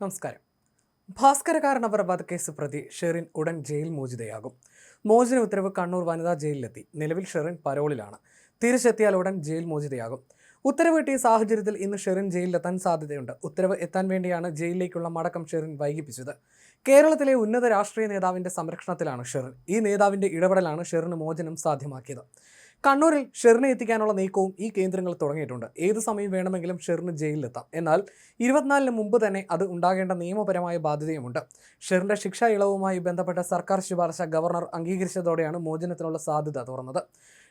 നമസ്കാരം. ഭാസ്കരകാരണവർ വധക്കേസ് പ്രതി ഷെറിൻ ഉടൻ ജയിൽ മോചിതയാകും. മോചന ഉത്തരവ് കണ്ണൂർ വനിതാ ജയിലിലെത്തി. നിലവിൽ ഷെറിൻ പരോളിലാണ്. തിരിച്ചെത്തിയാൽ ഉടൻ ജയിൽ മോചിതയാകും. ഉത്തരവ് കിട്ടിയ സാഹചര്യത്തിൽ ഇന്ന് ഷെറിൻ ജയിലിലെത്താൻ സാധ്യതയുണ്ട്. ഉത്തരവ് എത്താൻ വേണ്ടിയാണ് ജയിലിലേക്കുള്ള മടക്കം ഷെറിൻ വൈകിപ്പിച്ചത്. കേരളത്തിലെ ഉന്നത രാഷ്ട്രീയ നേതാവിന്റെ സംരക്ഷണത്തിലാണ് ഷെറിൻ. ഈ നേതാവിന്റെ ഇടപെടലാണ് ഷെറിന് മോചനം സാധ്യമാക്കിയത്. കണ്ണൂരിൽ ഷെറിനെ എത്തിക്കാനുള്ള നീക്കവും ഈ കേന്ദ്രങ്ങൾ തുടങ്ങിയിട്ടുണ്ട്. ഏത് സമയം വേണമെങ്കിലും ഷെറിന് ജയിലിലെത്താം. എന്നാൽ ഇരുപത്തിനാലിന് മുമ്പ് തന്നെ അത് ഉണ്ടാകേണ്ട നിയമപരമായ ബാധ്യതയുമുണ്ട്. ഷെറിന്റെ ശിക്ഷാ ഇളവുമായി ബന്ധപ്പെട്ട സർക്കാർ ശുപാർശ ഗവർണർ അംഗീകരിച്ചതോടെയാണ് മോചനത്തിനുള്ള സാധ്യത തുറന്നത്.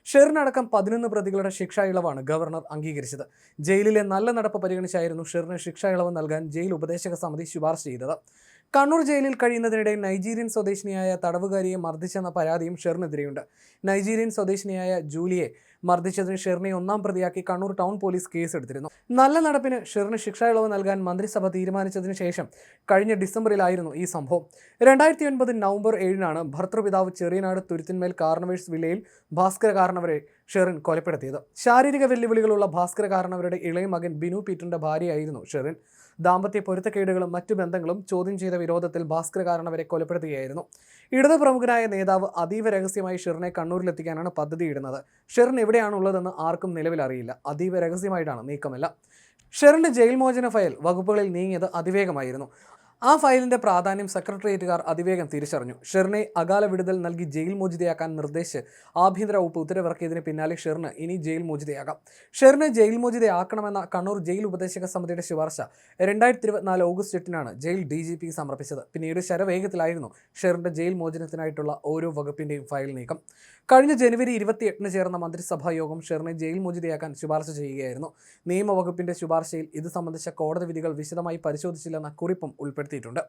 ഷെറിനടക്കം പതിനൊന്ന് പ്രതികളുടെ ശിക്ഷാ ഇളവാണ് ഗവർണർ അംഗീകരിച്ചത്. ജയിലിലെ നല്ല നടപ്പ് പരിഗണിച്ചായിരുന്നു ഷെറിന് ശിക്ഷാ ഇളവ് നൽകാൻ ജയിൽ ഉപദേശക സമിതി ശുപാർശ ചെയ്തത്. കണ്ണൂർ ജയിലിൽ കഴിയുന്നതിനിടെ നൈജീരിയൻ സ്വദേശിനിയായ തടവുകാരിയെ മർദ്ദിച്ചെന്ന പരാതിയും ഷെറിനെതിരെയുണ്ട്. നൈജീരിയൻ സ്വദേശിനിയായ ജൂലിയെ മർദ്ദിച്ചതിന് ഷെറിനെ ഒന്നാം പ്രതിയാക്കി കണ്ണൂർ ടൗൺ പോലീസ് കേസെടുത്തിരുന്നു. നല്ല നടപ്പിന് ഷെറിന് ശിക്ഷാ ഇളവ് നൽകാൻ മന്ത്രിസഭ തീരുമാനിച്ചതിന് ശേഷം കഴിഞ്ഞ ഡിസംബറിലായിരുന്നു ഈ സംഭവം. രണ്ടായിരത്തി ഒൻപത് നവംബർ ഏഴിനാണ് ഭർത്തൃപിതാവ് ചെറിയനാട് തുരുത്തിന്മേൽ കാർണവേഴ്സ് വില്ലയിൽ ഭാസ്കര കാരണവരെ ഷെറിൻ കൊലപ്പെടുത്തിയത്. ശാരീരിക വെല്ലുവിളികളുള്ള ഭാസ്കര കാരണവരുടെ ഇളയ മകൻ ബിനു പീറ്ററിന്റെ ഭാര്യയായിരുന്നു ഷെറിൻ. ദാമ്പത്യ പൊരുത്തക്കേടുകളും മറ്റു ബന്ധങ്ങളും ചോദ്യം ചെയ്ത വിരോധത്തിൽ ഭാസ്കര കാരണവരെ കൊലപ്പെടുത്തുകയായിരുന്നു. ഇടത് പ്രമുഖനായ നേതാവ് അതീവ രഹസ്യമായി ഷിറിനെ കണ്ണൂരിലെത്തിക്കാനാണ് പദ്ധതിയിടുന്നത്. ഷെറിൻ എവിടെയാണുള്ളതെന്ന് ആർക്കും നിലവിൽ അറിയില്ല അതീവ രഹസ്യമായിട്ടാണ് നീക്കമല്ല. ഷെറിന്റെ ജയിൽ മോചന ഫയൽ വകുപ്പുകളിൽ നീങ്ങിയത് അതിവേഗമായിരുന്നു. ആ ഫയലിന്റെ പ്രാധാന്യം സെക്രട്ടേറിയറ്റുകാർ അതിവേഗം തിരിച്ചറിഞ്ഞു. ഷെറിനെ അകാല വിടുതൽ നൽകി ജയിൽ മോചിതയാക്കാൻ നിർദ്ദേശിച്ച് ആഭ്യന്തര വകുപ്പ് ഉത്തരവിറക്കിയതിന് പിന്നാലെ ഷെറിന് ഇനി ജയിൽ മോചിതയാകാം. ഷെറിനെ ജയിൽ മോചിതയാക്കണമെന്ന കണ്ണൂർ ജയിൽ ഉപദേശക സമിതിയുടെ ശുപാർശ രണ്ടായിരത്തി ഇരുപത്തിനാല് ഓഗസ്റ്റ് എട്ടിനാണ് ജയിൽ ഡി ജി പി സമർപ്പിച്ചത്. പിന്നീട് ശരവേഗത്തിലായിരുന്നു ഷെറിന്റെ ജയിൽ മോചനത്തിനായിട്ടുള്ള ഓരോ വകുപ്പിന്റെയും ഫയൽ നീക്കം. കഴിഞ്ഞ ജനുവരി ഇരുപത്തിയെട്ടിന് ചേർന്ന മന്ത്രിസഭാ യോഗം ഷെറിനെ ജയിൽ മോചിതയാക്കാൻ ശുപാർശ ചെയ്യുകയായിരുന്നു. നിയമവകുപ്പിന്റെ ശുപാർശയിൽ ഇത് സംബന്ധിച്ച കോടതി വിധികൾ വിശദമായി പരിശോധിച്ചില്ലെന്ന കുറിപ്പും ഉൾപ്പെടുത്തിയിട്ടുണ്ട്.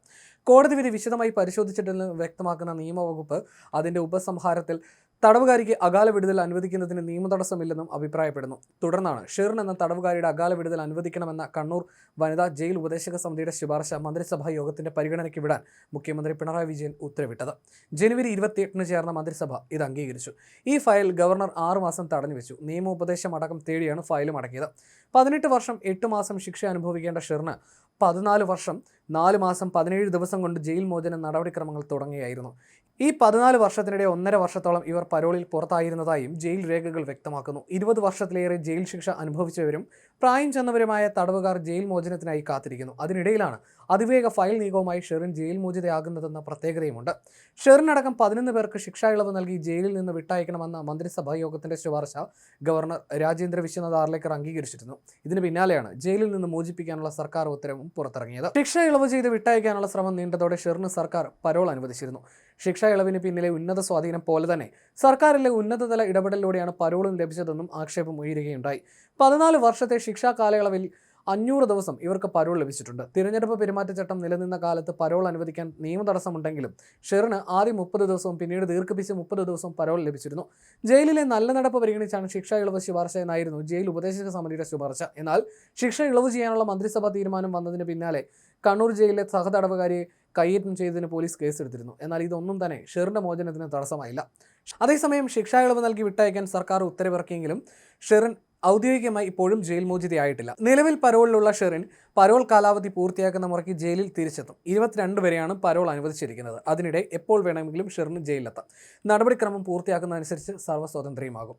കോടതി വിധി വിശദമായി പരിശോധിച്ചിട്ടില്ലെന്ന് വ്യക്തമാക്കുന്ന നിയമവകുപ്പ് അതിന്റെ ഉപസംഹാരത്തിൽ തടവുകാരിക്ക് അകാല വിടുതൽ അനുവദിക്കുന്നതിന് നിയമതടസ്സമില്ലെന്നും അഭിപ്രായപ്പെടുന്നു. തുടർന്നാണ് ഷെറിൻ എന്ന തടവുകാരിയുടെ അകാല വിടുതൽ അനുവദിക്കണമെന്ന കണ്ണൂർ വനിതാ ജയിൽ ഉപദേശക സമിതിയുടെ ശുപാർശ മന്ത്രിസഭാ യോഗത്തിന്റെ പരിഗണനയ്ക്ക് വിടാൻ മുഖ്യമന്ത്രി പിണറായി വിജയൻ ഉത്തരവിട്ടത്. ജനുവരി ഇരുപത്തിയെട്ടിന് ചേർന്ന മന്ത്രിസഭ ഇത് അംഗീകരിച്ചു. ഈ ഫയൽ ഗവർണർ ആറുമാസം തടഞ്ഞുവെച്ചു. നിയമോപദേശം അടക്കം തേടിയാണ് ഫയലും മടക്കിയത് പതിനെട്ട് വർഷം എട്ട് മാസം ശിക്ഷ അനുഭവിക്കേണ്ട ഷെറിന് പതിനാല് വർഷം നാല് മാസം പതിനേഴ് ദിവസം കൊണ്ട് ജയിൽ മോചന നടപടിക്രമങ്ങൾ തുടങ്ങിയായിരുന്നു ഈ പതിനാല് വർഷത്തിനിടെ ഒന്നര വർഷത്തോളം ഇവർ പരോളിൽ പുറത്തായിരുന്നതായും ജയിൽ രേഖകൾ വ്യക്തമാക്കുന്നു. ഇരുപത് വർഷത്തിലേറെ ജയിൽ ശിക്ഷ അനുഭവിച്ചവരും പ്രായം ചെന്നവരുമായ തടവുകാർ ജയിൽ മോചനത്തിനായി കാത്തിരിക്കുന്നു. അതിനിടയിലാണ് അതിവേഗ ഫയൽ നീക്കവുമായി ഷെറിൻ ജയിൽ മോചിതയാകുന്നതെന്ന പ്രത്യേകതയുമുണ്ട്. ഷെറിനടക്കം പതിനൊന്ന് പേർക്ക് ശിക്ഷാ ഇളവ് നൽകി ജയിലിൽ നിന്ന് വിട്ടയക്കണമെന്ന മന്ത്രിസഭാ യോഗത്തിന്റെ ശുപാർശ ഗവർണർ രാജേന്ദ്ര വിശ്വനാഥ് ആർലേക്കർ അംഗീകരിച്ചിരുന്നു. ഇതിന് പിന്നാലെയാണ് ജയിലിൽ നിന്ന് മോചിപ്പിക്കാനുള്ള സർക്കാർ ഉത്തരവും പുറത്തിറങ്ങിയത്. ശിക്ഷ ഇളവ് ചെയ്ത് വിട്ടയക്കാനുള്ള ശ്രമം നീണ്ടതോടെ ഷെറിന് സർക്കാർ പരോൾ അനുവദിച്ചിരുന്നു. ശിക്ഷാ ഇളവിന് പിന്നിലെ ഉന്നത സ്വാധീനം പോലെ തന്നെ സർക്കാരിലെ ഉന്നതതല ഇടപെടലിലൂടെയാണ് പരോളും ലഭിച്ചതെന്നും ആക്ഷേപം ഉയരുകയുണ്ടായി. പതിനാല് വർഷത്തെ ശിക്ഷാ കാലയളവിൽ അഞ്ഞൂറ് ദിവസം ഇവർക്ക് പരോൾ ലഭിച്ചിട്ടുണ്ട്. തിരഞ്ഞെടുപ്പ് പെരുമാറ്റച്ചട്ടം നിലനിന്ന കാലത്ത് പരോൾ അനുവദിക്കാൻ നിയമതടസ്സമുണ്ടെങ്കിലും ഷെറിന് ആദ്യം മുപ്പത് ദിവസവും പിന്നീട് ദീർഘിപ്പിച്ച് മുപ്പത് ദിവസവും പരോൾ ലഭിച്ചിരുന്നു. ജയിലിലെ നല്ല നടപ്പ് പരിഗണിച്ചാണ് ശിക്ഷ ഇളവ് ശുപാർശ എന്നായിരുന്നു ജയിൽ ഉപദേശക സമിതിയുടെ ശുപാർശ. എന്നാൽ ശിക്ഷ ഇളവ് ചെയ്യാനുള്ള മന്ത്രിസഭാ തീരുമാനം വന്നതിന് പിന്നാലെ കണ്ണൂർ ജയിലിലെ സഹതടവുകാരിയെ കയ്യേറ്റം ചെയ്തതിന് പോലീസ് കേസെടുത്തിരുന്നു. എന്നാൽ ഇതൊന്നും തന്നെ ഷെറിന്റെ മോചനത്തിന് തടസ്സമായില്ല. അതേസമയം ശിക്ഷാ ഇളവ് നൽകി വിട്ടയക്കാൻ സർക്കാർ ഉത്തരവിറക്കിയെങ്കിലും ഷെറിൻ ഔദ്യോഗികമായി ഇപ്പോഴും ജയിൽ മോചിതയായിട്ടില്ല. നിലവിൽ പരോളിലുള്ള ഷെറിൻ പരോൾ കാലാവധി പൂർത്തിയാക്കുന്ന മുറയ്ക്ക് ജയിലിൽ തിരിച്ചെത്തും. ഇരുപത്തിരണ്ട് വരെയാണ് പരോൾ അനുവദിച്ചിരിക്കുന്നത്. അതിനിടെ എപ്പോൾ വേണമെങ്കിലും ഷെറിന് ജയിലിലെത്താം. നടപടിക്രമം പൂർത്തിയാക്കുന്നതനുസരിച്ച് സർവസ്വാതന്ത്ര്യമാകും.